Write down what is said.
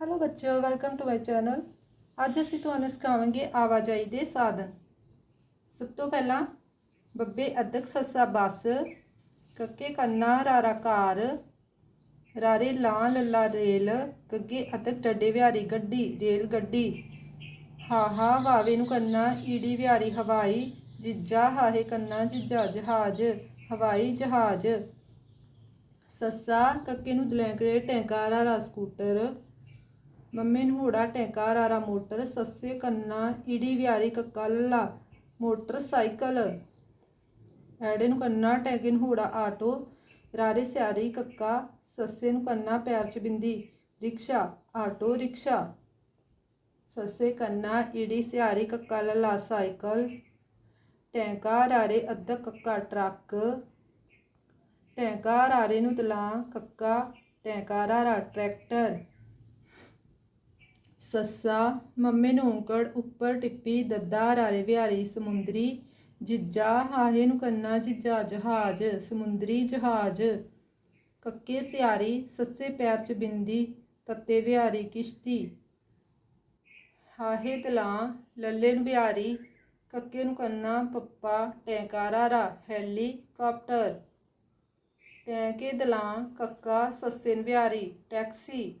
Hello ਬੱਚਿਓ welcome to my channel ਅੱਜ ਅਸੀਂ ਤੁਹਾਨੂੰ ਸਿਖਾਵਾਂਗੇ ਆਵਾਜਾਈ ਦੇ ਸਾਧਨ। ਸਭ ਤੋਂ ਪਹਿਲਾਂ ਬੱਬੇ ਅਦਕ ਸੱਸਾ ਬੱਸ ਕੱਕੇ ਕੰਨਾ ਰਾਰਾ ਕਾਰ, ਰਾਰੇ ਲਾਂ ਲੱਲਾ ਰੇਲ, ਗੱਗੇ ਅਦਕ ਡੱਡੇ ਵਿਹਾਰੀ ਗੱਡੀ, ਰੇਲ ਗੱਡੀ। ਹਾਹਾ ਵਾਵੇ ਨੂੰ ਕੰਨਾ, ਈੜੀ ਵਿਹਾਰੀ ਹਵਾਈ, ਜਿੱਜਾ ਹਾਹੇ ਕੰਨਾ ਜਿੱਜਾ ਜਹਾਜ਼, ਹਵਾਈ ਜਹਾਜ਼। ਸੱਸਾ ਕੱਕੇ ਨੂੰ ਦਲੈਂਕੜੇ, ਟੈਂਕਾ, ਰਾਰਾ ਸਕੂਟਰ ਮੰਮੇ ਨੂੰ ਹੋੜਾ ਟੈਂਕਾ, ਰਾਰਾ ਮੋਟਰ, ਸੱਸੇ ਕੰਨਾ, ਈੜੀ ਵਿਆਰੀ ਕੱਕਾ ਲੱਲਾ ਮੋਟਰਸਾਈਕਲ। ਐੜੇ ਨੂੰ ਕੰਨਾ, ਟੈਂਕੇ ਨੂੰ ਹੋੜਾ, ਆਟੋ। ਰਾਰੇ ਸਿਆਰੀ ਕੱਕਾ, ਸੱਸੇ ਨੂੰ ਕੰਨਾ, ਪੈਰ ਚ ਬਿੰਦੀ, ਰਿਕਸ਼ਾ, ਆਟੋ, ਰਿਕਸ਼ਾ। ਸੱਸੇ ਕੰਨਾ, ਈੜੀ ਸਿਆਰੀ ਕੱਕਾ, ਲੱਲਾ ਸਾਈਕਲ। ਟੈਂਕਾ, ਰਾਰੇ ਅੱਧਾ ਕੱਕਾ, ਟਰੱਕ। ਟੈਂਕਾ, ਰਾਰੇ ਨੂੰ ਤਲਾਂ ਕੱਕਾ। ਟੈਂਕਾ, ਰਾਰਾ ਟਰੈਕਟਰ। ਸੱਸਾ, ਮੰਮੇ ਨੂੰ ਔਂਕੜ, ਉੱਪਰ ਟਿੱਪੀ, ਦੱਦਾ, ਰਾਰੇ ਵਿਹਾਰੀ, ਸਮੁੰਦਰੀ, ਜਿੱਜਾ, ਹਾਹੇ ਨੂੰ ਕੰਨਾ, ਜਿੱਜਾ, ਜਹਾਜ਼, ਸਮੁੰਦਰੀ, ਜਹਾਜ਼। ਕੱਕੇ ਸਿਆਰੀ, ਸੱਸੇ ਪੈਰ ਚ ਬਿੰਦੀ, ਤੱਤੇ ਵਿਹਾਰੀ, ਕਿਸ਼ਤੀ। ਹਾਹੇ ਤਲਾਂ ਲੱਲੇ ਨੂੰ ਵਿਹਾਰੀ, ਕੱਕੇ ਨੂੰ ਕੰਨਾ, ਪੱਪਾ, ਟੈਂਕਾ, ਰਾਰਾ ਹੈਲੀਕਾਪਟਰ ਟੈਂਕੇ ਦਲਾਂ ਕੱਕਾ, ਸੱਸੇ ਨੂੰ ਵਿਹਾਰੀ, ਟੈਕਸੀ।